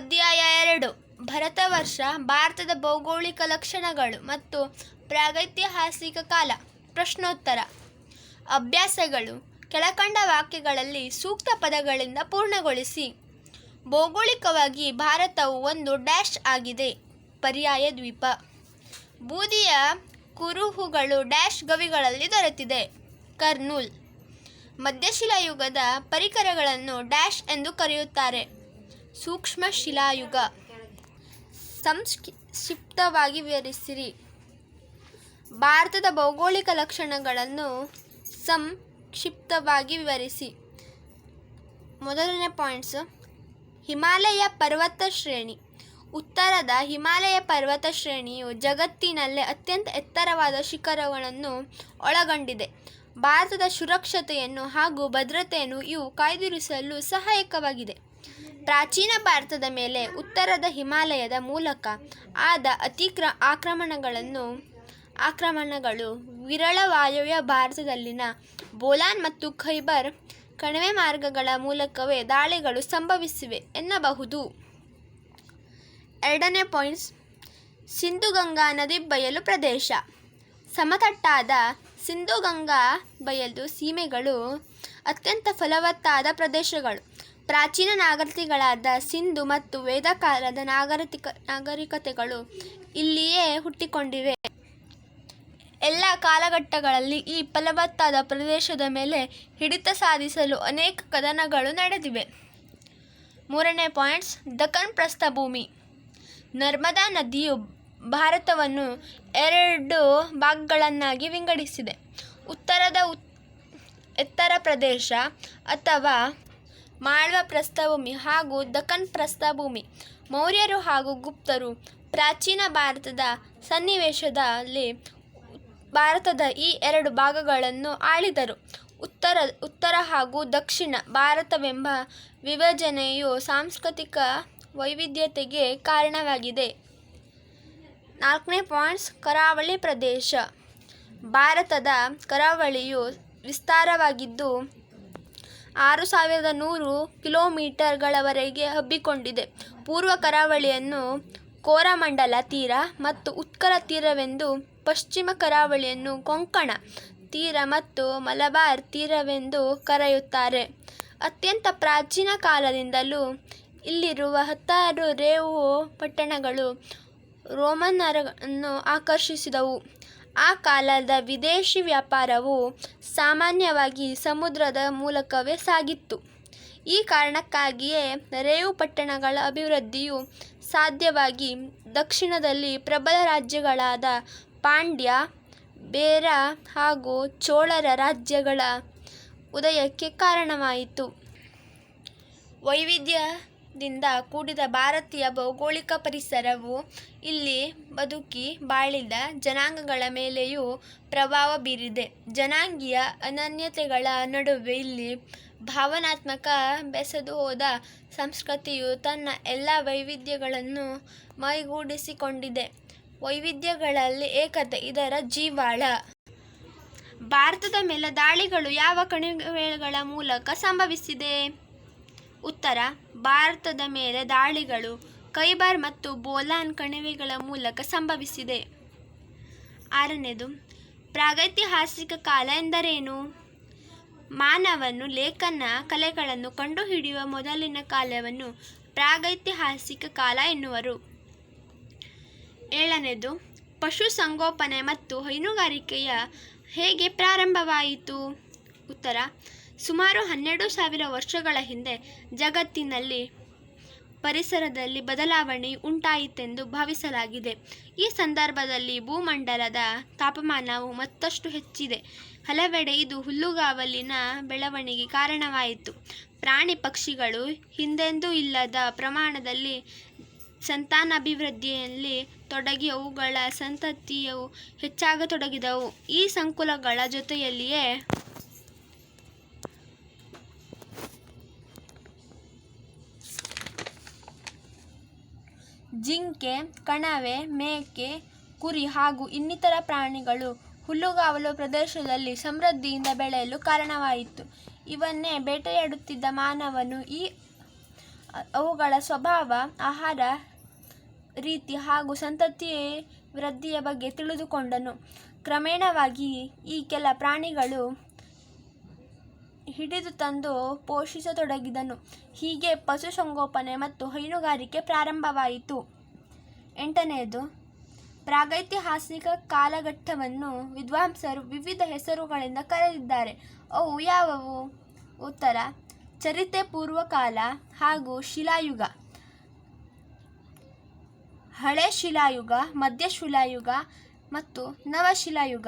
ಅಧ್ಯಾಯ ಎರಡು. ಭರತವರ್ಷ ಭಾರತದ ಭೌಗೋಳಿಕ ಲಕ್ಷಣಗಳು ಮತ್ತು ಪ್ರಾಗೈತಿಹಾಸಿಕ ಕಾಲ. ಪ್ರಶ್ನೋತ್ತರ. ಅಭ್ಯಾಸಗಳು. ಕೆಳಕಂಡ ವಾಕ್ಯಗಳಲ್ಲಿ ಸೂಕ್ತ ಪದಗಳಿಂದ ಪೂರ್ಣಗೊಳಿಸಿ. ಭೌಗೋಳಿಕವಾಗಿ ಭಾರತವು ಒಂದು ಡ್ಯಾಶ್ ಆಗಿದೆ. ಪರ್ಯಾಯ ದ್ವೀಪ. ಬೂದಿಯ ಕುರುಹುಗಳು ಡ್ಯಾಶ್ ಗವಿಗಳಲ್ಲಿ ದೊರೆತಿದೆ. ಕರ್ನೂಲ್. ಮಧ್ಯಶಿಲಾಯುಗದ ಪರಿಕರಗಳನ್ನು ಡ್ಯಾಶ್ ಎಂದು ಕರೆಯುತ್ತಾರೆ. ಸೂಕ್ಷ್ಮ ಶಿಲಾಯುಗ. ಸಂಕ್ಷಿಪ್ತವಾಗಿ ವಿವರಿಸಿರಿ. ಭಾರತದ ಭೌಗೋಳಿಕ ಲಕ್ಷಣಗಳನ್ನು ಸಂಕ್ಷಿಪ್ತವಾಗಿ ವಿವರಿಸಿ. ಮೊದಲನೇ ಪಾಯಿಂಟ್ಸ್ ಹಿಮಾಲಯ ಪರ್ವತ ಶ್ರೇಣಿ. ಉತ್ತರದ ಹಿಮಾಲಯ ಪರ್ವತ ಶ್ರೇಣಿಯು ಜಗತ್ತಿನಲ್ಲೇ ಅತ್ಯಂತ ಎತ್ತರವಾದ ಶಿಖರಗಳನ್ನು ಒಳಗೊಂಡಿದೆ. ಭಾರತದ ಸುರಕ್ಷತೆಯನ್ನು ಹಾಗೂ ಭದ್ರತೆಯನ್ನು ಇವು ಕಾಯ್ದಿರಿಸಲು ಸಹಾಯಕವಾಗಿದೆ. ಪ್ರಾಚೀನ ಭಾರತದ ಮೇಲೆ ಉತ್ತರದ ಹಿಮಾಲಯದ ಮೂಲಕ ಆದ ಅತಿಕ್ರ ಆಕ್ರಮಣಗಳನ್ನು, ಆಕ್ರಮಣಗಳು ವಿರಳ ವಾಯವ್ಯ ಭಾರತದಲ್ಲಿನ ಬೋಲಾನ್ ಮತ್ತು ಖೈಬರ್ ಕಣಿವೆ ಮಾರ್ಗಗಳ ಮೂಲಕವೇ ದಾಳಿಗಳು ಸಂಭವಿಸಿವೆ ಎನ್ನಬಹುದು. ಎರಡನೇ ಪಾಯಿಂಟ್ಸ್, ಸಿಂಧುಗಂಗಾ ನದಿ ಬಯಲು ಪ್ರದೇಶ. ಸಮತಟ್ಟಾದ ಸಿಂಧುಗಂಗಾ ಬಯಲು ಸೀಮೆಗಳು ಅತ್ಯಂತ ಫಲವತ್ತಾದ ಪ್ರದೇಶಗಳು. ಪ್ರಾಚೀನ ನಾಗರಿಕತೆಗಳಾದ ಸಿಂಧು ಮತ್ತು ವೇದಕಾಲದ ನಾಗರಿಕ, ನಾಗರಿಕತೆಗಳು ಇಲ್ಲಿಯೇ ಹುಟ್ಟಿಕೊಂಡಿವೆ. ಎಲ್ಲ ಕಾಲಘಟ್ಟಗಳಲ್ಲಿ ಈ ಫಲವತ್ತಾದ ಪ್ರದೇಶದ ಮೇಲೆ ಹಿಡಿತ ಸಾಧಿಸಲು ಅನೇಕ ಕದನಗಳು ನಡೆದಿವೆ. ಮೂರನೇ ಪಾಯಿಂಟ್ಸ್ ದಕ್ಕನ್ ಪ್ರಸ್ಥಭೂಮಿ. ನರ್ಮದಾ ನದಿಯು ಭಾರತವನ್ನು ಎರಡು ಭಾಗಗಳನ್ನಾಗಿ ವಿಂಗಡಿಸಿದೆ. ಉತ್ತರದ ಉತ್, ಎತ್ತರ ಪ್ರದೇಶ ಅಥವಾ ಮಾಳ್ವ ಪ್ರಸ್ಥಭೂಮಿ ಹಾಗೂ ದಕ್ಕನ್ ಪ್ರಸ್ಥಭೂಮಿ ಮೌರ್ಯರು ಹಾಗೂ ಗುಪ್ತರು ಪ್ರಾಚೀನ ಭಾರತದ ಸನ್ನಿವೇಶದಲ್ಲಿ ಭಾರತದ ಈ ಎರಡು ಭಾಗಗಳನ್ನು ಆಳಿದರು. ಉತ್ತರ ಉತ್ತರ ಹಾಗೂ ದಕ್ಷಿಣ ಭಾರತವೆಂಬ ವಿಭಜನೆಯು ಸಾಂಸ್ಕೃತಿಕ ವೈವಿಧ್ಯತೆಗೆ ಕಾರಣವಾಗಿದೆ. ನಾಲ್ಕನೇ ಪಾಯಿಂಟ್ಸ್, ಕರಾವಳಿ ಪ್ರದೇಶ. ಭಾರತದ ಕರಾವಳಿಯು ವಿಸ್ತಾರವಾಗಿದ್ದು ಆರು ಸಾವಿರದ ನೂರು ಕಿಲೋಮೀಟರ್ಗಳವರೆಗೆ ಹಬ್ಬಿಕೊಂಡಿದೆ. ಪೂರ್ವ ಕರಾವಳಿಯನ್ನು ಕೋರಮಂಡಲ ತೀರ ಮತ್ತು ಉತ್ಕಲ ತೀರವೆಂದು ಪಶ್ಚಿಮ ಕರಾವಳಿಯನ್ನು ಕೊಂಕಣ ತೀರ ಮತ್ತು ಮಲಬಾರ್ ತೀರವೆಂದು ಕರೆಯುತ್ತಾರೆ. ಅತ್ಯಂತ ಪ್ರಾಚೀನ ಕಾಲದಿಂದಲೂ ಇಲ್ಲಿರುವ ಹತ್ತಾರು ರೇವು ಪಟ್ಟಣಗಳು ರೋಮನ್ನರನ್ನು ಆಕರ್ಷಿಸಿದವು. ಆ ಕಾಲದ ವಿದೇಶಿ ವ್ಯಾಪಾರವು ಸಾಮಾನ್ಯವಾಗಿ ಸಮುದ್ರದ ಮೂಲಕವೇ ಸಾಗಿತ್ತು. ಈ ಕಾರಣಕ್ಕಾಗಿಯೇ ರೇವು ಪಟ್ಟಣಗಳ ಅಭಿವೃದ್ಧಿಯು ಸಾಧ್ಯವಾಗಿ ದಕ್ಷಿಣದಲ್ಲಿ ಪ್ರಬಲ ರಾಜ್ಯಗಳಾದ ಪಾಂಡ್ಯ, ಬೇರ ಹಾಗೂ ಚೋಳರ ರಾಜ್ಯಗಳ ಉದಯಕ್ಕೆ ಕಾರಣವಾಯಿತು. ವೈವಿಧ್ಯದಿಂದ ಕೂಡಿದ ಭಾರತೀಯ ಭೌಗೋಳಿಕ ಪರಿಸರವು ಇಲ್ಲಿ ಬದುಕಿ ಬಾಳಿದ ಜನಾಂಗಗಳ ಮೇಲೆಯೂ ಪ್ರಭಾವ ಬೀರಿದೆ. ಜನಾಂಗೀಯ ಅನನ್ಯತೆಗಳ ನಡುವೆ ಇಲ್ಲಿ ಭಾವನಾತ್ಮಕ ಬೆಸೆದು ಹೋದ ಸಂಸ್ಕೃತಿಯು ತನ್ನ ಎಲ್ಲ ವೈವಿಧ್ಯಗಳನ್ನು ಮೈಗೂಡಿಸಿಕೊಂಡಿದೆ. ವೈವಿಧ್ಯಗಳಲ್ಲಿ ಏಕತೆ, ಇದರ ಜೀವಾಳ. ಭಾರತದ ಮೇಲೆ ದಾಳಿಗಳು ಯಾವ ಕಣಿವೆಗಳ ಮೂಲಕ ಸಂಭವಿಸಿದೆ? ಉತ್ತರ, ಭಾರತದ ಮೇಲೆ ದಾಳಿಗಳು ಕೈಬರ್ ಮತ್ತು ಬೋಲಾನ್ ಕಣಿವೆಗಳ ಮೂಲಕ ಸಂಭವಿಸಿದೆ. ಆರನೇದು, ಪ್ರಾಗೈತಿಹಾಸಿಕ ಕಾಲ ಎಂದರೇನು? ಮಾನವನು ಲೇಖನ ಕಲೆಗಳನ್ನು ಕಂಡುಹಿಡಿಯುವ ಮೊದಲಿನ ಕಾಲವನ್ನು ಪ್ರಾಗೈತಿಹಾಸಿಕ ಕಾಲ ಎನ್ನುವರು. ಏಳನೇದು ಪಶುಸಂಗೋಪನೆ ಮತ್ತು ಹೈನುಗಾರಿಕೆಯ ಹೇಗೆ ಪ್ರಾರಂಭವಾಯಿತು? ಉತ್ತರ ಸುಮಾರು ಹನ್ನೆರಡು ಸಾವಿರ ವರ್ಷಗಳ ಹಿಂದೆ ಜಗತ್ತಿನಲ್ಲಿ ಪರಿಸರದಲ್ಲಿ ಬದಲಾವಣೆ ಉಂಟಾಯಿತೆಂದು ಭಾವಿಸಲಾಗಿದೆ. ಈ ಸಂದರ್ಭದಲ್ಲಿ ಭೂಮಂಡಲದ ತಾಪಮಾನವು ಮತ್ತಷ್ಟು ಹೆಚ್ಚಿದೆ. ಹಲವೆಡೆ ಇದು ಹುಲ್ಲುಗಾವಲಿನ ಬೆಳವಣಿಗೆ ಕಾರಣವಾಯಿತು. ಪ್ರಾಣಿ ಪಕ್ಷಿಗಳು ಹಿಂದೆಂದೂ ಇಲ್ಲದ ಪ್ರಮಾಣದಲ್ಲಿ ಸಂತಾನಾಭಿವೃದ್ಧಿಯಲ್ಲಿ ತೊಡಗಿ ಅವುಗಳ ಸಂತತಿಯು ಹೆಚ್ಚಾಗತೊಡಗಿದವು. ಈ ಸಂಕುಲಗಳ ಜೊತೆಯಲ್ಲಿಯೇ ಜಿಂಕೆ, ಕಣವೆ, ಮೇಕೆ, ಕುರಿ ಹಾಗೂ ಇನ್ನಿತರ ಪ್ರಾಣಿಗಳು ಹುಲ್ಲುಗಾವಲು ಪ್ರದೇಶದಲ್ಲಿ ಸಮೃದ್ಧಿಯಿಂದ ಬೆಳೆಯಲು ಕಾರಣವಾಯಿತು. ಇವನ್ನೇ ಬೇಟೆಯಾಡುತ್ತಿದ್ದ ಮಾನವನು ಈ ಅವುಗಳ ಸ್ವಭಾವ, ಆಹಾರ ರೀತಿ ಹಾಗೂ ಸಂತತಿ ವೃದ್ಧಿಯ ಬಗ್ಗೆ ತಿಳಿದುಕೊಂಡನು. ಕ್ರಮೇಣವಾಗಿ ಈ ಕೆಲ ಪ್ರಾಣಿಗಳು ಹಿಡಿದು ತಂದು ಪೋಷಿಸತೊಡಗಿದನು. ಹೀಗೆ ಪಶುಸಂಗೋಪನೆ ಮತ್ತು ಹೈನುಗಾರಿಕೆ ಪ್ರಾರಂಭವಾಯಿತು. ಎಂಟನೆಯದು, ಪ್ರಾಗೈತಿಹಾಸಿಕ ಕಾಲಘಟ್ಟವನ್ನು ವಿದ್ವಾಂಸರು ವಿವಿಧ ಹೆಸರುಗಳಿಂದ ಕರೆದಿದ್ದಾರೆ. ಅವು ಯಾವುವು? ಉತ್ತರ ಚರಿತೆ ಪೂರ್ವಕಾಲ ಹಾಗೂ ಶಿಲಾಯುಗ. ಹಳೆ ಶಿಲಾಯುಗ ಮಧ್ಯ ಶಿಲಾಯುಗ ಮತ್ತು ನವಶಿಲಾಯುಗ.